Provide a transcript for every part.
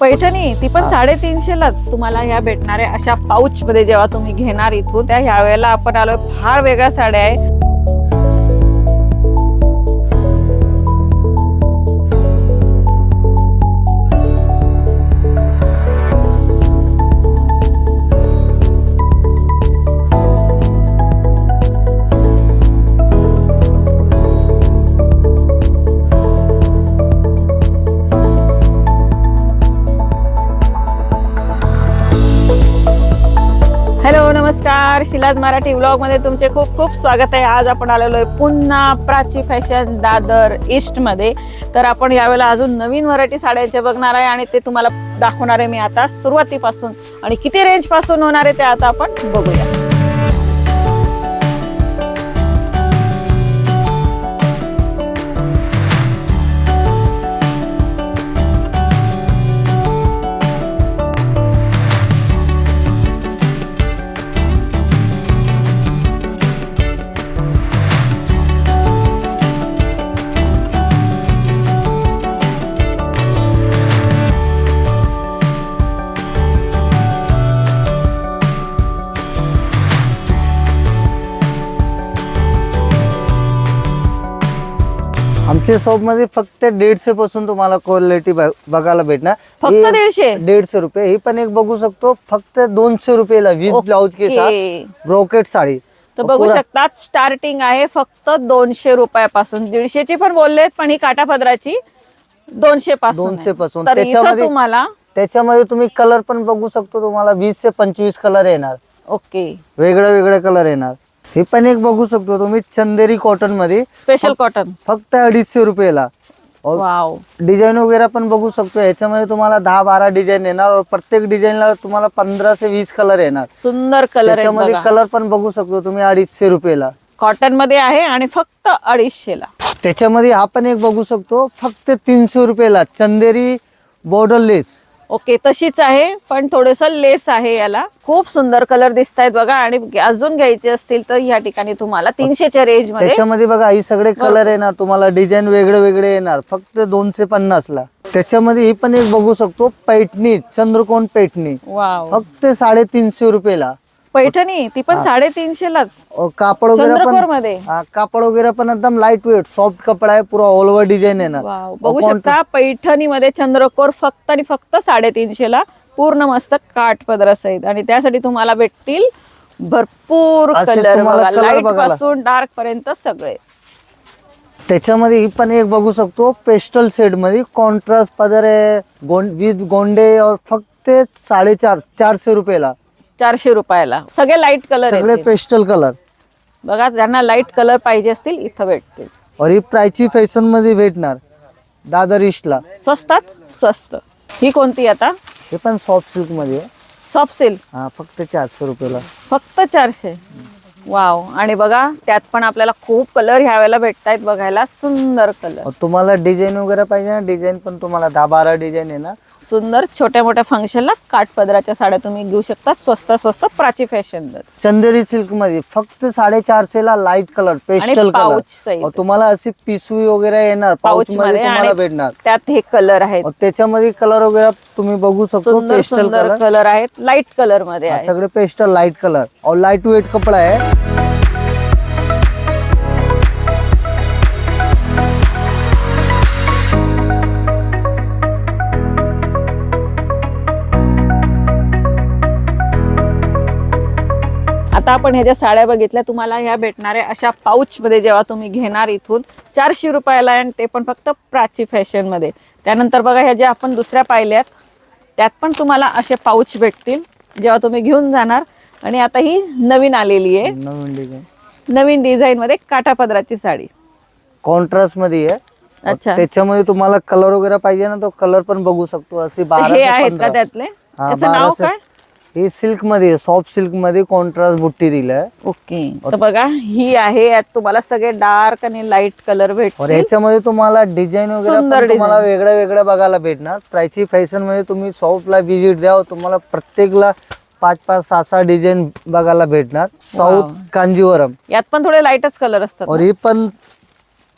पैठणी ती पण. साडेतीनशेलाच तुम्हाला ह्या भेटणाऱ्या अशा पाऊच मध्ये जेव्हा तुम्ही घेणार इथून त्या ह्या वेळेला आपण आलो फार वेगळ्या साड्या आहे. सिलाज मराठी व्लॉगमध्ये तुमचे खूप खूप स्वागत आहे. आज आपण आलेलो आहे पुन्हा प्राची फॅशन दादर ईस्टमध्ये. तर आपण यावेळेला अजून नवीन व्हरायटी साड्यांचे बघणार आहे आणि ते तुम्हाला दाखवणार आहे मी आता सुरुवातीपासून. आणि किती रेंजपासून होणार आहे ते आता आपण बघूया. आमच्या शॉपमध्ये फक्त दीडशे पासून तुम्हाला क्वालिटी बघायला भेटणार. फक्त ही दीडशे? दीडशे रुपये. ही पण एक बघू शकतो. फक्त दोनशे रुपयाला विथ ब्लाउज के साथ. ब्रोकेट साडी. तर बघू पुरा- शकतात स्टार्टिंग आहे फक्त दोनशे रुपयापासून. दीडशेची पण बोललेत पण ही काठापदराची दोनशे पासून दोनशे. पासून. तर इथं त्याच्यामध्ये- तुम्हाला त्याच्यामध्ये तुम्ही कलर पण बघू शकतो तुम्हाला. वीस ते पंचवीस कलर येणार. ओके. वेगळे वेगळे कलर येणार. हे पण एक बघू शकतो तुम्ही चंदेरी कॉटनमध्ये. स्पेशल कॉटन फक्त अडीचशे रुपयाला. वाव डिझाईन वगैरे पण बघू शकतो. याच्यामध्ये तुम्हाला दहा बारा डिझाईन येणार प्रत्येक डिझाईनला तुम्हाला पंधरा ते वीस कलर येणार. सुंदर कलर बघा. कलर पण बघू शकतो तुम्ही अडीचशे रुपयाला. कॉटनमध्ये आहे आणि फक्त अडीचशे ला त्याच्यामध्ये हा पण एक बघू शकतो. फक्त तीनशे रुपयाला. चंदेरी बॉर्डर लेस ओके तशीच आहे पण थोडस लेस आहे याला. खूप सुंदर कलर दिसत आहेत बघा आणि अजून घ्यायचे असतील तर या ठिकाणी तुम्हाला तीनशेच्या रेंजमध्ये. त्याच्यामध्ये बघा ही सगळे कलर येणार तुम्हाला डिझाईन वेगळे वेगळे येणार फक्त दोनशे पन्नास ला. त्याच्यामध्ये ही पण एक बघू शकतो पैठणी चंद्रकोन पैठणी फक्त साडेतीनशे रुपयाला. पैठणी ती पण साडेतीनशे लाच कापड वगैरे पण मध्ये हा, कापड वगैरे पण एकदम लाइट वेट सॉफ्ट कपडा आहे पुरा ऑल ओव्हर डिझाईन येणार वाव बघू शकता पैठणी मध्ये चंद्रकोर फक्त आणि फक्त साडेतीनशे ला पूर्ण मस्त काठ पदर सहित. आणि त्यासाठी तुम्हाला भेटतील भरपूर असे कलर तुम्हाला बघा. color लाइट बघायला. पासून डार्क पर्यंत सगळे. त्याच्यामध्ये ही पण एक बघू शकतो पेस्टल शेडमध्ये कॉन्ट्रास्ट पदर आहे गोंड विथ गोंडे और फक्त साडेचार चारशे रुपयाला. चारशे रुपयाला. सगळे लाइट कलर सगळे पेस्टल कलर बघा ज्यांना लाइट कलर पाहिजे असतील इथं भेटतील. और ही प्रायची फॅशनमध्ये भेटणार. दादर ईस्टला स्वस्तात? स्वस्त. ही कोणती आता? हे पण सॉफ्ट सिल्कमध्ये. आहे. सॉफ्ट सिल्क हा फक्त चारशे रुपयाला. फक्त चारशे. वाव आणि बघा त्यात पण आपल्याला खूप कलर ह्या वेळेला भेटतायत बघायला. सुंदर कलर और तुम्हाला डिझाईन वगैरे पाहिजे ना डिझाईन पण तुम्हाला दहा बारा डिझाईन येणार सुंदर छोट्या मोठ्या फंक्शनला काठपदराच्या साड्या तुम्ही घेऊ शकता. स्वस्त स्वस्त प्राची फॅशन चंदेरी सिल्कमध्ये. फक्त साडेचारशे ला लाइट कलर पेस्टल कलर तुम्हाला अशी पिशवी वगैरे येणार पाऊच मध्ये तुम्हाला भेटणार. त्यात हे कलर आहेत. त्याच्यामध्ये कलर वगैरे तुम्ही बघू शकतो पेस्टल कलर आहेत. लाइट कलरमध्ये सगळे पेस्टल लाइट कलर और लाइट वेट कपडा आहे. आता आपण ह्या ज्या साड्या बघितल्या तुम्हाला ह्या भेटणाऱ्या अशा पाऊच मध्ये जेव्हा तुम्ही घेणार इथून चारशे रुपयाला आहे आणि ते पण फक्त प्राची फॅशनमध्ये त्यानंतर बघा ह्या ज्या आपण दुसऱ्या पाहिल्यात त्यात पण तुम्हाला असे पाऊच भेटतील जेव्हा तुम्ही घेऊन जाणार. आणि आता ही नवीन आलेली आहे. नवीन डिझाईन नवीन डिझाईन मध्ये काठापदराची साडी. कॉन्ट्रास्टमध्ये आहे. अच्छा. त्याच्यामध्ये तुम्हाला कलर वगैरे पाहिजे ना तो कलर पण बघू शकतो. असे बारा हे ते आहेत का पंधरा. त्यातले? हा, त्याचं नाव बाराशे- काय? हे सिल्कमध्ये सॉफ्ट सिल्कमध्ये कॉन्ट्रास्ट बुट्टी दिलाय. ओके. तर बघा ही आहे यात तुम्हाला सगळे डार्क आणि लाइट कलर और भेटतील ह्याच्यामध्ये तुम्हाला डिझाईन वगैरे तुम्हाला. वेगळ्या वेगळ्या बघायला भेटणार. प्रायची फॅशनमध्ये तुम्ही शॉपला व्हिजिट द्या तुम्हाला प्रत्येकला पाच पाच सहा सहा डिझाईन बघायला भेटणार. साऊथ कांजीवरम. यात पण थोडे लाईटच कलर असतात? हे पण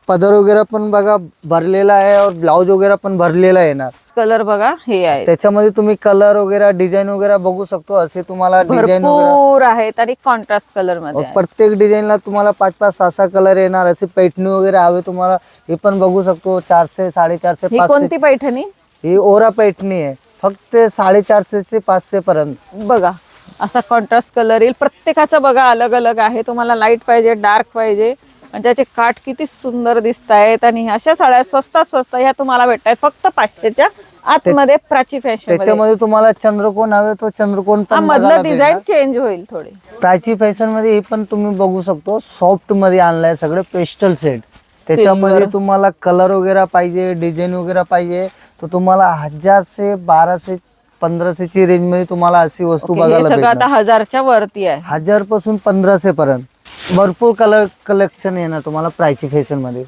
पदर वगैरे पण बघा भरलेला आहे और ब्लाऊज वगैरे पण भरलेला येणार कलर बघा हे आहे. त्याच्यामध्ये तुम्ही कलर वगैरे डिझाईन वगैरे बघू शकतो असे तुम्हाला डिझाईन वगैरे भरपूर आहेत आणि कॉन्ट्रास्ट कलरमध्ये और आहे. प्रत्येक डिझाईनला तुम्हाला पाच पाच सहा सहा कलर येणार. असे पैठणी वगैरे हवे तुम्हाला हे पण बघू शकतो चारशे साडेचारशे ही पाचशे कोणती पैठणी? ही ओरा पैठणी आहे. फक्त साडेचारशे ते पाचशे पर्यंत. बघा असा कॉन्ट्रास्ट कलर येईल. प्रत्येकाचा बघा अलग अलग आहे. तुम्हाला लाइट पाहिजे डार्क पाहिजे. आणि त्याचे काठ किती सुंदर दिसत आहेत आणि अशा साड्या स्वस्तात स्वस्त ह्या तुम्हाला भेटत आहेत फक्त पाचशेच्या आतमध्ये प्राची फॅशन त्याच्यामध्ये तुम्हाला चंद्रकोन हवे तो चंद्रकोन पण मधलं डिझाईन. चेंज होईल थोडे. प्राची फॅशनमध्ये हे पण तुम्ही बघू शकतो. सॉफ्टमध्ये आणलाय सगळं पेस्टल सेट. त्याच्यामध्ये. तुम्हाला कलर वगैरे पाहिजे डिझाईन वगैरे पाहिजे. तर तुम्हाला हजारशे बाराशे पंधराशेची रेंजमध्ये तुम्हाला अशी वस्तू बघायला सगळं आता हजारच्या वरती आहे. हजारपासून पंधराशे पर्यंत. भरपूर कलर कलेक्शन येणार तुम्हाला प्राची फॅशनमध्ये?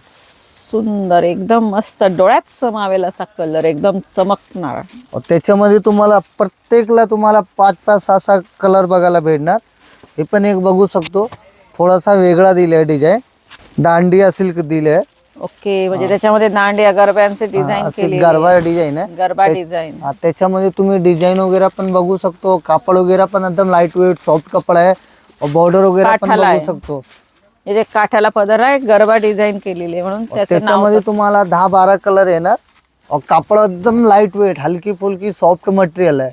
सुंदर एकदम मस्त. डोळ्यात समावेल असा कलर एकदम चमकणार. त्याच्यामध्ये तुम्हाला प्रत्येकला तुम्हाला पाच पाच सहा सहा कलर बघायला भेटणार. हे पण एक बघू शकतो. थोडासा वेगळा दिलाय डिझाईन दांडिया सिल्क दिले ओके म्हणजे त्याच्यामध्ये दांडिया गरब्यांचे डिझाइन असे केले गरबा डिझाईन आहे. गरबा डिझाईन त्याच्यामध्ये तुम्ही डिझाईन वगैरे पण बघू शकतो. कापड वगैरे पण एकदम लाइट वेट सॉफ्ट कपडा आहे. बॉर्डर वगैरे काठाला बघू आहे. शकतो. जे काठाला पदर आहे गरबा डिझाईन केलेली आहे म्हणून त्याचं नाव त्याच्यामध्ये तुम्हाला दहा बारा कलर येणार. और कापड एकदम लाइट वेट हलकी फुलकी सॉफ्ट मटेरियल आहे.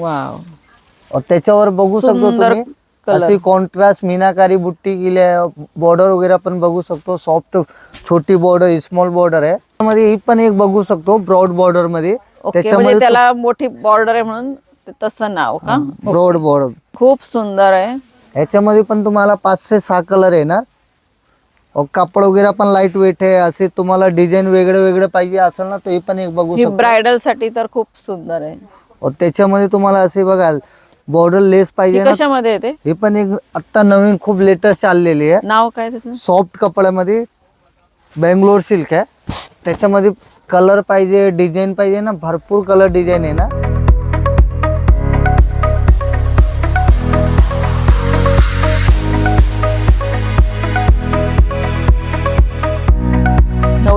वाव और त्याच्यावर बघू शकतो सुंदर तुम्ही. color. अशी कॉन्ट्रास्ट मीनाकारी बुट्टी केली आहे. बॉर्डर वगैरे पण बघू शकतो. सॉफ्ट छोटी बॉर्डर स्मॉल बॉर्डर आहे. त्यामध्ये ही पण एक बघू शकतो ब्रॉड बॉर्डरमध्ये. ओके म्हणजे त्याला मोठी बॉर्डर आहे म्हणून ते तसं नाव का? ब्रॉड बॉर्डर खूप सुंदर आहे. ह्याच्यामध्ये पण तुम्हाला पाचशे सहा कलर येणार. कापड वगैरे पण लाइट वेट आहे. असे तुम्हाला डिझाईन वेगळे वेगळे पाहिजे असेल ना हे पण एक बघू ही शकतो. ब्रायडलसाठी तर खूप सुंदर आहे. त्याच्यामध्ये तुम्हाला असे बघा बॉर्डर लेस पाहिजे कशामध्ये येते हे पण एक आता नवीन खूप लेटेस्ट चाललेली आहे. नाव काय सॉफ्ट कपड्यामध्ये बेंगलोर सिल्क आहे. त्याच्यामध्ये कलर पाहिजे डिझाईन पाहिजे ना. भरपूर कलर डिझाईन आहे ना.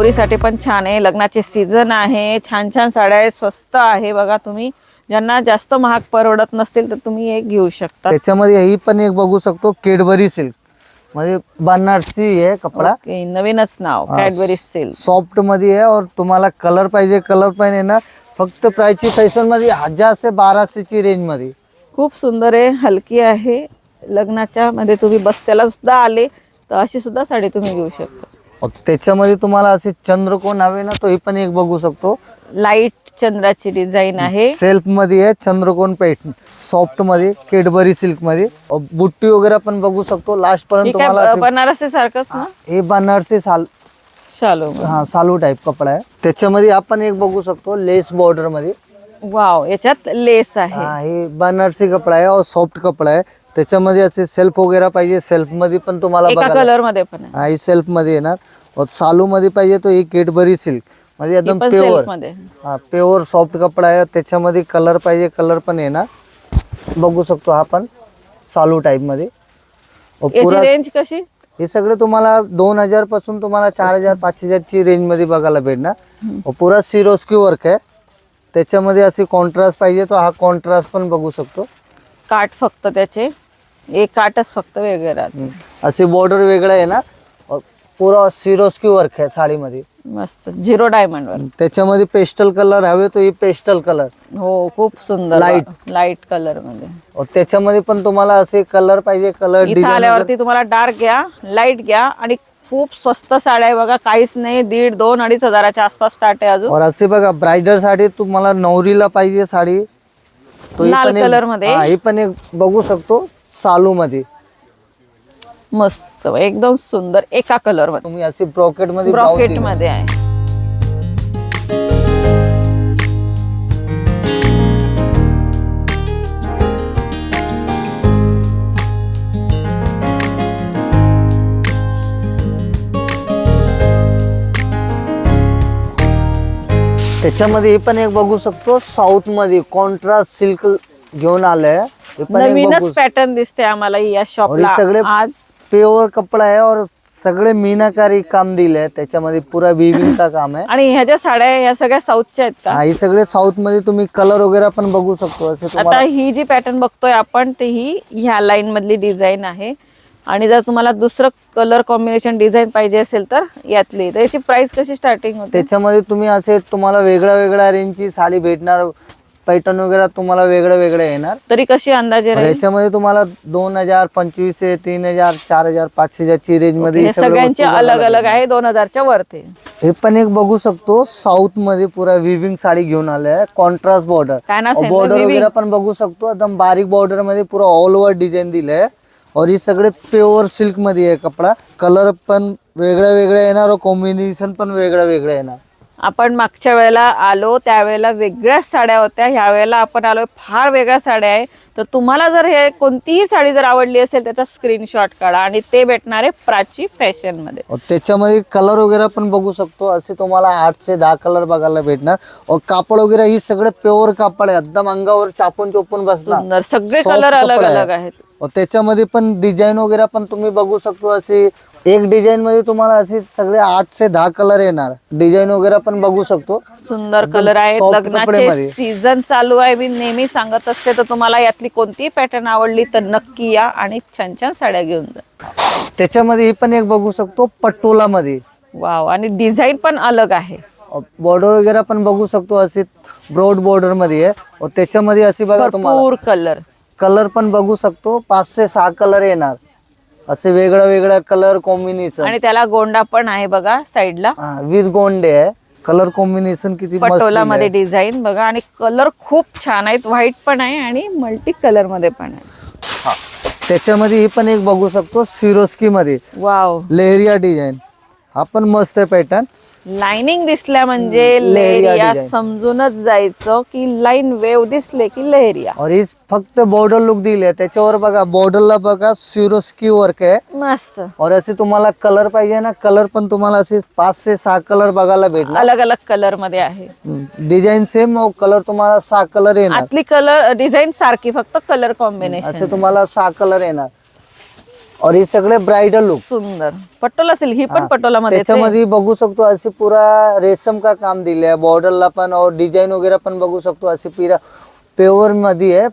नवरीसाठी पण छान आहे. लग्नाचे सीझन आहे. छान छान साड्या आहे स्वस्त आहे बघा तुम्ही. ज्यांना जास्त महाग परवडत नसतील तर तुम्ही एक घेऊ शकता. त्याच्यामध्ये ही पण एक बघू शकतो केडबरी सिल्क म्हणजे बनारसी आहे कपडा. ओके, नवीनच नाव हा, कॅडबरी सिल्क सॉफ्टमध्ये आहे और तुम्हाला कलर पाहिजे कलर पण आहे ना. फक्त प्राईसची फॅशनमध्ये हजार ते बाराशेची रेंजमध्ये. खूप सुंदर आहे हलकी आहे. लग्नाच्या मध्ये तुम्ही बस्त्याला सुद्धा आले तर अशी सुद्धा साडी तुम्ही घेऊ शकता. त्याच्यामध्ये तुम्हाला असे चंद्रकोन हवे ना तो पण एक बघू शकतो. लाइट चंद्राची डिझाईन आहे. सेल्फमध्ये आहे चंद्रकोन पेठ सॉफ्टमध्ये केडबरी सिल्कमध्ये. बुट्टी वगैरे पण बघू शकतो. लास्ट पर्यंत तुम्हाला बनारसी सारखंच ना? हे बनारसी साल शालो. हा सालू टाईप कपडा आहे. त्याच्यामध्ये आपण एक बघू शकतो लेस बॉर्डरमध्ये. वाव याच्यात लेस आहे. हा हे बनारसी कपडा आहे और सॉफ्ट कपडा आहे. त्याच्यामध्ये असे सेल्फ वगैरे पाहिजे सेल्फमध्ये पण तुम्हाला एका बघायला कलरमध्ये पण आहे. हा ही सेल्फमध्ये येणार. और चालू मध्ये पाहिजे तो ही केडबरी सिल्क म्हणजे एकदम पण प्युअर सेल्फमध्ये. हा प्युअर सॉफ्ट कपडा आहे. त्याच्यामध्ये कलर पाहिजे कलर पण येणार. बघू शकतो हा पण चालू टाईपमध्ये. और याची पुरा रेंज कशी? हे सगळं तुम्हाला दोन हजारपासून तुम्हाला चार हजार पाच हजारची रेंजमध्ये बघायला भेटणार. पुरा सिरोस्की वर्क आहे. त्याच्यामध्ये असे कॉन्ट्रास्ट पाहिजे तो हा कॉन्ट्रास्ट पण बघू शकतो. काठ फक्त त्याचे. एक काठच फक्त वेगळे राहते. असे बॉर्डर वेगळं आहे ना. पुरा सिरोस्की वर्क आहे साडीमध्ये. मस्त. झिरो डायमंड वर त्याच्यामध्ये पेस्टल कलर हवे तो ही पेस्टल कलर हो खूप सुंदर. Light. लाइट कलरमध्ये. त्याच्यामध्ये पण तुम्हाला असे कलर पाहिजे कलर इथं डिझाईन आल्यावरती तुम्हाला डार्क घ्या लाइट घ्या आणि खूप स्वस्त साड्या आहे बघा काहीच नाही दीड दोन अडीच हजाराच्या आसपास स्टार्ट आहे अजून. और असे बघा ब्रायडल साडी तुम्हाला नवरीला पाहिजे साडी. तो ही लाल पण एक- color मध्ये. हा, ही पण एक बघू शकतो सालू मध्ये मस्त एकदम सुंदर एका कलरमध्ये तुम्ही असे ब्रॉकेटमध्ये ब्रॉकेट. मध्ये आहे. त्याच्यामध्ये हे पण एक बघू शकतो साऊथमध्ये कॉन्ट्रास्ट सिल्क घेऊन आलंय. हे पण एक बघू नवीनच पॅटर्न दिसते आम्हाला या और हे सगळे आज प्युअर कपडा आहे और सगळे मीनाकारी काम दिले त्याच्यामध्ये पुरा विविंग का काम आहे. आणि ह्या ज्या साड्या आहे, ह्या सगळ्या साऊथच्या आहेत का? हा, हे सगळे साऊथमध्ये तुम्ही कलर वगैरे पण बघू शकतो. असे आता तुम्हाला ही जी पॅटर्न बघतोय आपण ते ही ह्या लाईन मधली डिझाईन आहे. आणि जर तुम्हाला दुसरं कलर कॉम्बिनेशन डिझाईन पाहिजे असेल तर यातली. तर याची प्राइस कशी स्टार्टिंग होते? त्याच्यामध्ये तुम्ही असे तुम्हाला वेगळ्या वेगळ्या रेंजची साडी भेटणार पॅटर्न वगैरे तुम्हाला वेगळं वेगळं येणार. तरी कशी अंदाजे याच्यामध्ये तुम्हाला दोन हजार पंचवीसशे तीन हजार चार हजार पाचशे हजारची रेंजमध्ये सगळं सगळ्यांचे अलग अलग. आहे दोन हजारच्या वरती. हे पण एक बघू शकतो साऊथमध्ये पुरा विविंग साडी घेऊन आले आहे कॉन्ट्रास्ट बॉर्डर? बॉर्डर? वगैरे पण बघू शकतो एकदम बारीक बॉर्डरमध्ये पुरा ऑल ओव्हर डिझाईन दिलंय. और हे सगळे प्युअर सिल्कमध्ये आहे कपडा. कलर पण वेगळ्या वेगळ्या येणार और कॉम्बिनेशन पण वेगळं वेगळं येणार. आपण मागच्या वेळेला आलो त्यावेळेला वेगळ्याच साड्या होत्या. ह्या वेळेला आपण आलो फार वेगळ्या साड्या आहे. तर तुम्हाला जर हे कोणतीही साडी जर आवडली असेल त्याचा स्क्रीनशॉट काढा आणि ते भेटणार आहे प्राची फॅशनमध्ये. और त्याच्यामध्ये कलर वगैरे पण बघू शकतो. असे तुम्हाला आठ ते दहा कलर बघायला भेटणार. और कापड वगैरे ही सगळे प्युअर कापड आहे. एकदम अंगावर चापून चोपून बसणार सगळे कलर अलग. अलग आहेत. त्याच्यामध्ये पण डिझाईन वगैरे पण तुम्ही बघू शकतो असे एक डिझाईन मध्ये तुम्हाला असे सगळे आठ ते दहा कलर येणार. डिझाईन वगैरे पण बघू शकतो. सुंदर कलर आहेत. soft लग्नाचे कपड्यामध्ये. सीझन चालू आहे. मी नेहमी सांगत असते तर तुम्हाला यातली कोणतीही पॅटर्न आवडली तर नक्की या आणि छान छान साड्या घेऊन जा. त्याच्यामध्ये ही पण एक बघू शकतो पटोला मध्ये वाव. आणि डिझाईन पण अलग आहे. बॉर्डर वगैरे पण बघू शकतो असे ब्रॉड बॉर्डरमध्ये आहे. त्याच्यामध्ये असे बघा तुम्हाला. भरपूर कलर कलर पण बघू शकतो. पाच ते सहा कलर येणार. असे वेगळं वेगळं कलर कॉम्बिनेशन आणि त्याला गोंडा पण आहे बघा साईडला. विथ गोंडे आहे. कलर कॉम्बिनेशन किती मस्त मध्ये दिलंय. डिझाईन बघा. आणि कलर खूप छान आहेत. व्हाईट पण आहे आणि मल्टी कलरमध्ये पण आहे. त्याच्यामध्ये ही पण एक बघू शकतो सिरोस्की मध्ये वाव. लेहरिया डिझाईन. हा पण मस्त आहे पॅटर्न. लाइनिंग दिसल्या म्हणजे लेहरिया. समजूनच जायचं की लाईन वेव दिसले की लेहरिया. और ही फक्त बॉर्डर लुक दिली त्याच्यावर बघा बॉर्डरला बघा सिरोस्की वर्क आहे. मस्त. और असे तुम्हाला कलर पाहिजे ना कलर पण तुम्हाला असे पाच ते सहा कलर बघायला भेटणार. अलग अलग कलरमध्ये आहे. डिझाईन सेम कलर तुम्हाला सहा कलर येणार. आतली कलर डिझाईन सारखी फक्त कलर कॉम्बिनेशन असे तुम्हाला सहा कलर येणार. और हे सगळे ब्राइडल लुक सुंदर. पटोला असेल ही पण पटोला मध्ये त्याच्यामध्ये बघू शकतो असे पुरा रेशम का काम दिले आहे. बॉर्डरला पण और डिझाईन वगैरे पण बघू शकतो असे पिरा प्युअरमध्ये आहे.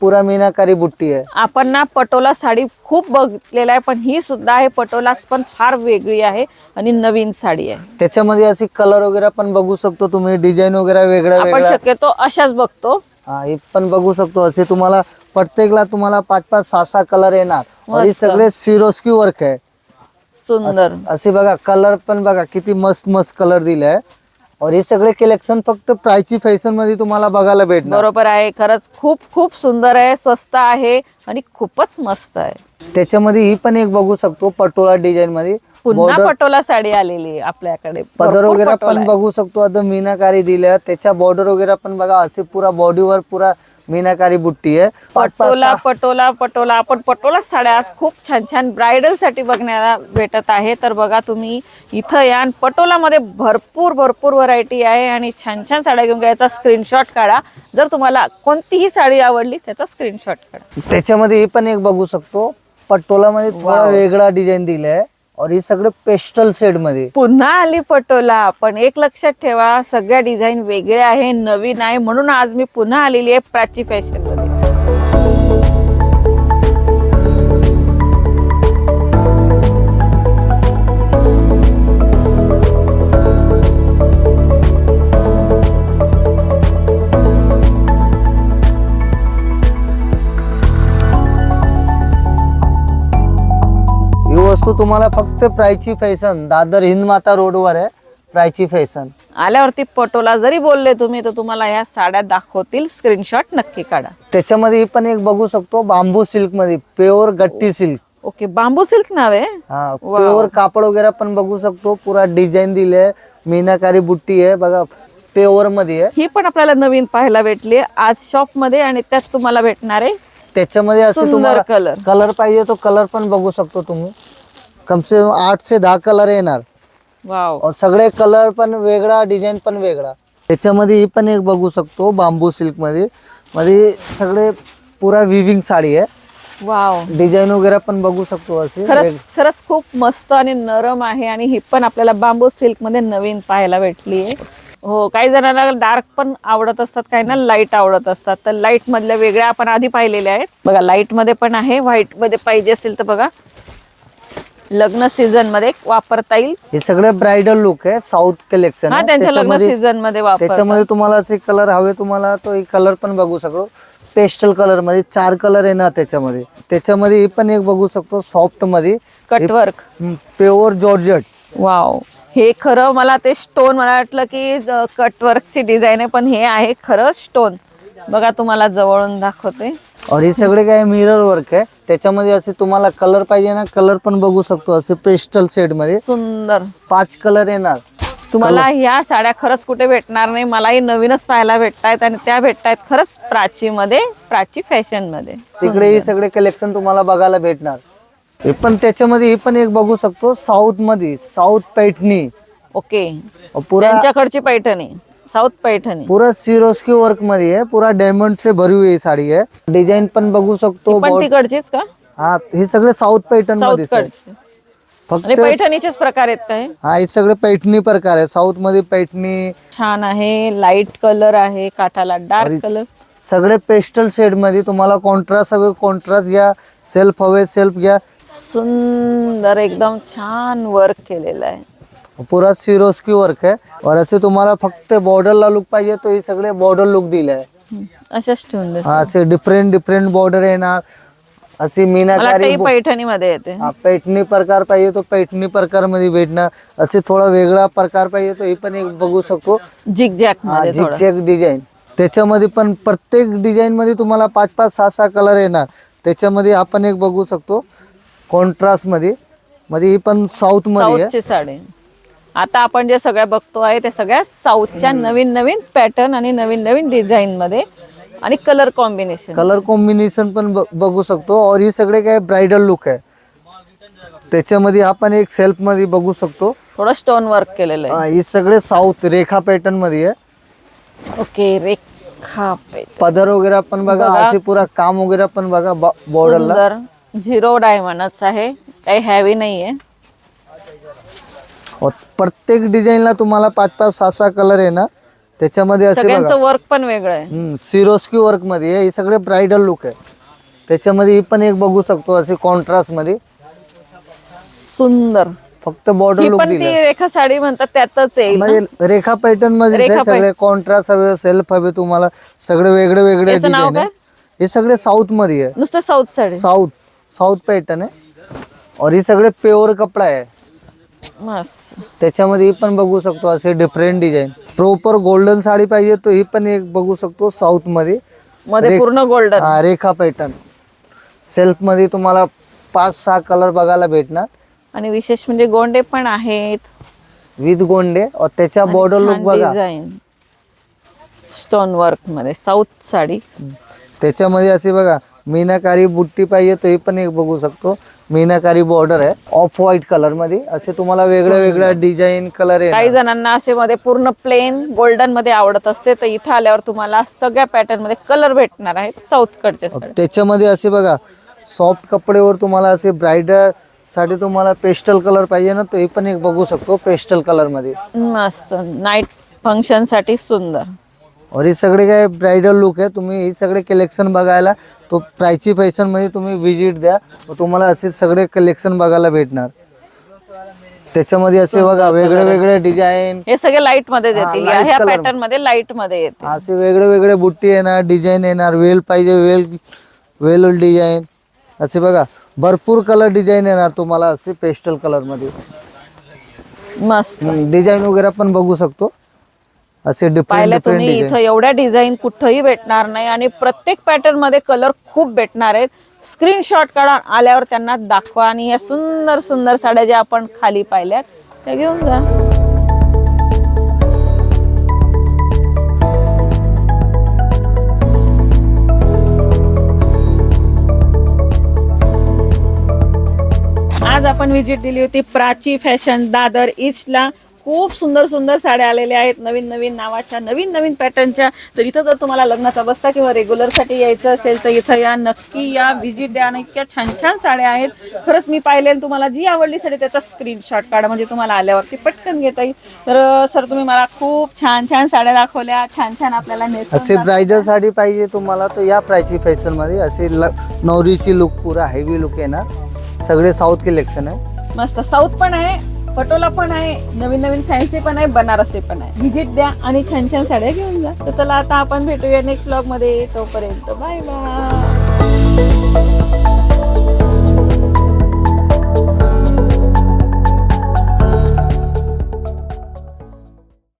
पुरा मीनाकारी बुट्टी आहे. आपण ना पटोला साडी खूप बघितलेला आहे पण ही सुद्धा आहे पटोलाच पण फार वेगळी आहे आणि नवीन साडी आहे. त्याच्यामध्ये असे कलर वगैरे पण बघू शकतो तुम्ही. डिझाईन वगैरे वेगळ्या आपण शक्यतो अशाच बघतो. हा हे पण बघू शकतो. असे तुम्हाला प्रत्येकला तुम्हाला पाच पाच सहा सहा कलर येणार. हे मस्त. सगळे सिरोस्की वर्क आहे. सुंदर. असे बघा कलर पण बघा किती मस्त मस्त कलर दिले आहे. और हे सगळे कलेक्शन फक्त प्रायची फॅशनमध्ये तुम्हाला बघायला भेटणार. बरोबर आहे. खरंच खूप खूप सुंदर आहे स्वस्त आहे आणि खूपच मस्त आहे. त्याच्यामध्ये ही पण एक बघू शकतो पटोला डिझाईन मध्ये. पुन्हा पटोला साडी आलेली आहे आपल्याकडे. पदर भरपूर वगैरे पटोला पण आहे. बघू शकतो. आता मीनाकारी दिल्या त्याच्या बॉर्डर वगैरे पण बघा असे पुरा बॉडीवर पुरा मीनाकारी बुट्टी आहे. पटोला पटोला पटोला. आपण पटोला साड्या आज खूप छान छान ब्रायडलसाठी बघण्याला भेटत आहे. तर बघा तुम्ही इथं या आणि पटोलामध्ये भरपूर भरपूर व्हरायटी आहे आणि छान छान साड्या घेऊन घ्यायचा स्क्रीनशॉट काढा. जर तुम्हाला कोणतीही साडी आवडली त्याचा स्क्रीनशॉट काढा. त्याच्यामध्ये ही पण एक बघू शकतो. पटोला मध्ये थोडा. वेगळा डिझाईन दिलाय. और हे सगळं पेस्टल सेडमध्ये पुन्हा आली पटोला. पण एक लक्षात ठेवा सगळ्या डिझाईन वेगळे आहे नवीन आहे म्हणून आज मी पुन्हा आलेली आहे प्राची फॅशनमध्ये वस्तू तुम्हाला फक्त प्रायची फॅशन दादर हिंद माता रोडवर आहे प्रायची फॅशन. आल्यावरती पटोला जरी बोलले तुम्ही तर तुम्हाला ह्या साड्या दाखवतील. स्क्रीनशॉट नक्की काढा. त्याच्यामध्ये पण एक बघू शकतो बांबू सिल्कमध्ये प्युअर गट्टी सिल्क. ओके बांबू सिल्क नाव आहे? हा. प्युअर कापड वगैरे पण बघू शकतो पुरा डिझाईन दिले मीनाकारी बुट्टी आहे बघा प्युअरमध्ये आहे. ही पण आपल्याला नवीन पाहायला भेटली आज शॉपमध्ये आणि त्यात तुम्हाला भेटणार आहे त्याच्यामध्ये असे सुंदर तुम्हाला कलर कलर पाहिजे तो कलर पण बघू शकतो तुम्ही. कम से कम आठ से दहा कलर येणार. वाव. और सगळे कलर पण वेगळा डिझाईन पण वेगळा. त्याच्यामध्ये ही पण एक बघू शकतो बांबू सिल्कमध्ये मध्ये सगळे पुरा विविंग साडी आहे. वाव. डिझाईन वगैरे पण बघू शकतो असे. खरंच खरंच खूप मस्त आणि नरम आहे आणि ही पण आपल्याला बांबू सिल्कमध्ये नवीन पाहायला भेटली आहे. हो काही जणांना डार्क पण आवडत असतात काही ना लाइट आवडत असतात. तर लाइट मधल्या वेगळ्या आपण आधी पाहिलेल्या आहेत. बघा लाइटमध्ये पण आहे व्हाईटमध्ये पाहिजे असेल तर बघा. लग्न सीझनमध्ये वापरता येईल. हे सगळे ब्रायडल लुक आहे साऊथ कलेक्शन हा त्यांच्या लग्न सीझनमध्ये त्याच्यामध्ये तुम्हाला असे कलर हवे तुम्हाला तो एक कलर पण बघू शकतो. पेस्टल कलरमध्ये चार कलर येणार त्याच्यामध्ये. त्याच्यामध्ये हे पण एक बघू शकतो सॉफ्टमध्ये. कटवर्क प्युअर जॉर्जट वाव हे खरं मला ते स्टोन मला वाटलं की कटवर्कची डिझाईन आहे पण हे आहे खरं स्टोन बघा तुम्हाला जवळून दाखवते. और हे सगळे काय मिरर वर्क आहे. त्याच्यामध्ये असे तुम्हाला कलर पाहिजे ना कलर पण बघू शकतो. असे पेस्टल शेडमध्ये सुंदर. पाच कलर येणार. तुम्हाला ह्या साड्या खरंच कुठे भेटणार नाही. मलाही नवीनच पाहायला भेटतायत आणि त्या भेटतायत खरंच प्राची मध्ये प्राची फॅशनमध्ये. तिकडे हे सगळे कलेक्शन तुम्हाला बघायला भेटणार. हे पण त्याच्यामध्ये हे पण एक बघू शकतो साऊथमध्ये साऊथ पैठणी. ओके. पुरा त्यांच्याकडची पैठणी. साऊथ पैठणी. पुरा सिरोस्की वर्कमध्ये आहे. पुरा डायमंड से भरी हुई साडी आहे. डिझाईन पण बघू शकतो. पण तिकडचीच का? हा हे सगळे साऊथ पैठणमध्ये फक्त पैठणीचेच प्रकार आहेत काय? हा हे सगळे पैठणी प्रकार आहे. साऊथमध्ये पैठणी. छान आहे. लाइट कलर आहे. काठाला डार्क कलर सगळे पेस्टल शेडमध्ये तुम्हाला कॉन्ट्रास्ट हवे कॉन्ट्रास्ट घ्या. सेल्फ हवे सेल्फ घ्या. सुंदर एकदम छान वर्क केलेलं आहे. पुरा सिरोस्की वर्क आहे और असे तुम्हाला फक्त बॉर्डरला लुक पाहिजे तो हे सगळे बॉर्डर लुक दिले आहे अशाच ठेवून दे हा, असे डिफरंट डिफरंट बॉर्डर येणार अशी मला मीनाकारी पैठणी मध्ये येते. हा, पैठणी प्रकार पाहिजे तो पैठणी प्रकारमध्ये भेटणार असे थोडा वेगळा प्रकार पाहिजे तो हे पण एक बघू शकतो जिग जॅकमध्ये थोडं. झिकचॅक डिझाईन त्याच्यामध्ये पण प्रत्येक डिझाईन मध्ये तुम्हाला पाच पाच सहा सहा कलर येणार. त्याच्यामध्ये आपण एक बघू शकतो कॉन्ट्रास्टमध्ये. मध्ये ही पण साऊथमध्ये आहे. साऊथची साडी. आता आपण जे सगळ्या बघतो आहे ते सगळ्या साऊथच्या नवीन नवीन पॅटर्न आणि नवीन नवीन डिझाईन मध्ये आणि कलर कॉम्बिनेशन कलर कॉम्बिनेशन पण बघू शकतो. और हे सगळे काय ब्रायडल लुक आहे. त्याच्यामध्ये आपण एक सेल्फमध्ये बघू शकतो. थोडं स्टोन वर्क केलेलं हा, हे सगळे साऊथ रेखा पॅटर्नमध्ये आहे. आहे ओके रेखा. पदर वगैरे पण बघा. असे पुरा काम वगैरे पण बघा बॉर्डरला झिरो डायमंडच आहे. काही हॅवी नाहीये. प्रत्येक डिझाईनला तुम्हाला पाच पाच सहा सहा कलर येणार त्याच्यामध्ये असे बघा. सगळ्यांचं वर्क पण वेगळं आहे. सिरोस्की वर्कमध्ये आहे. हे सगळे ब्रायडल लुक आहे. त्याच्यामध्ये ही पण एक बघू शकतो असे कॉन्ट्रास्टमध्ये. सुंदर. फक्त बॉर्डर ही लुक पण दिले ती रेखा साडी म्हणतात त्यातच ना? म्हणजे रेखा पॅटर्नमध्ये रेखा आहे, सगळे कॉन्ट्रास्ट हवे सेल्फ हवे तुम्हाला. सगळे वेगळे वेगळे याचं नाव डिझाईन आहे. हे सगळे साऊथमध्ये आहे. नुसतं south sari. South south pattern आहे. और हे सगळे प्युअर कपडा आहे. मस्त. त्याच्यामध्ये पण बघू शकतो असे different design proper golden sari पाहिजे तो ही पण एक बघू शकतो साऊथमध्ये. मध्ये रेख- पूर्ण गोल्डन हा, रेखा पॅटर्न सेल्फमध्ये तुम्हाला पाच सहा कलर बघायला भेटणार. आणि विशेष म्हणजे गोंडे पण आहेत. विथ गोंडे. और त्याच्या बॉर्डर लुक बघा. स्टोन वर्कमध्ये साऊथ साडी. त्याच्यामध्ये असे बघा मीनाकारी बुट्टी पाहिजे तो पण एक बघू शकतो. मीनाकारी बॉर्डर आहे. ऑफ व्हाईट कलरमध्ये. असे तुम्हाला वेगळ्या वेगळ्या डिझाईन कलर आहे काही जणांना असे मध्ये पूर्ण प्लेन गोल्डनमध्ये आवडत असते तर इथं आल्यावर तुम्हाला सगळ्या पॅटर्नमध्ये कलर भेटणार आहेत साऊथ कडचे त्याच्यामध्ये असे बघा सॉफ्ट कपडेवर तुम्हाला असे ब्रायडरसाठी तुम्हाला पेस्टल कलर पाहिजे ना तो हे पण एक बघू शकतो पेस्टल कलरमध्ये. मस्त. नाईट फंक्शनसाठी सुंदर. और हे सगळे काय ब्रायडल लुक आहे. तुम्ही हे सगळे कलेक्शन बघायला तो प्रायची फॅशनमध्ये तुम्ही विजिट द्या. व तुम्हाला असे सगळे कलेक्शन बघायला भेटणार. त्याच्यामध्ये असे बघा वेगळे वेगळे डिझाईन हे सगळे लाइटमध्ये हा, देतील. ह्या. पॅटर्नमध्ये लाइटमध्ये येते असे वेगळे वेगळे बुट्टी येणार डिझाईन येणार वेल पाहिजे वेल वेल डिझाईन असे बघा भरपूर कलर डिझाईन येणार तुम्हाला असे पेस्टल कलरमध्ये. मस्त. डिझाईन वगैरे पण बघू शकतो. असे पाहिलं तुम्ही इथं एवढ्या डिझाईन कुठंही भेटणार नाही आणि प्रत्येक पॅटर्नमध्ये कलर खूप भेटणार आहेत. स्क्रीनशॉट काढा आल्यावर त्यांना दाखवा आणि या सुंदर सुंदर साड्या ज्या आपण खाली पाहिल्यात त्या घेऊन जा. आज आपण व्हिजिट दिली होती प्राची फॅशन दादर ईस्टला खूप सुंदर सुंदर साड्या आलेल्या आहेत नवीन नवीन नावाच्या नवीन नवीन पॅटर्नच्या. तर इथं जर तुम्हाला लग्नाचा बसता किंवा रेग्युलरसाठी यायचं असेल तर इथं या. नक्की या व्हिजिट द्या. आणि इतक्या छान छान साड्या आहेत. खरंच मी पाहिले तुम्हाला जी आवडली साडी त्याचा स्क्रीनशॉट काढा. म्हणजे तुम्हाला आल्यावरती पटकन घेता येईल. तर सर तुम्ही मला खूप छान छान साड्या दाखवल्या. छान छान आपल्याला असे ब्रायडल साडी पाहिजे तुम्हाला तर या प्रायची फॅशनमध्ये असे नवरीची लुक पुरा हेवी लुक येणार. सगळे साऊथ कलेक्शन आहे. मस्त. साऊथ पण आहे. पटोला पण आहे नवीन नवीन फॅन्सी पण आहे बनारसी पण आहे. व्हिजिट द्या आणि छान छान साड्या घेऊन जा. तर चला आता आपण भेटूया नेक्स्ट ब्लॉगमध्ये. तोपर्यंत बाय बाय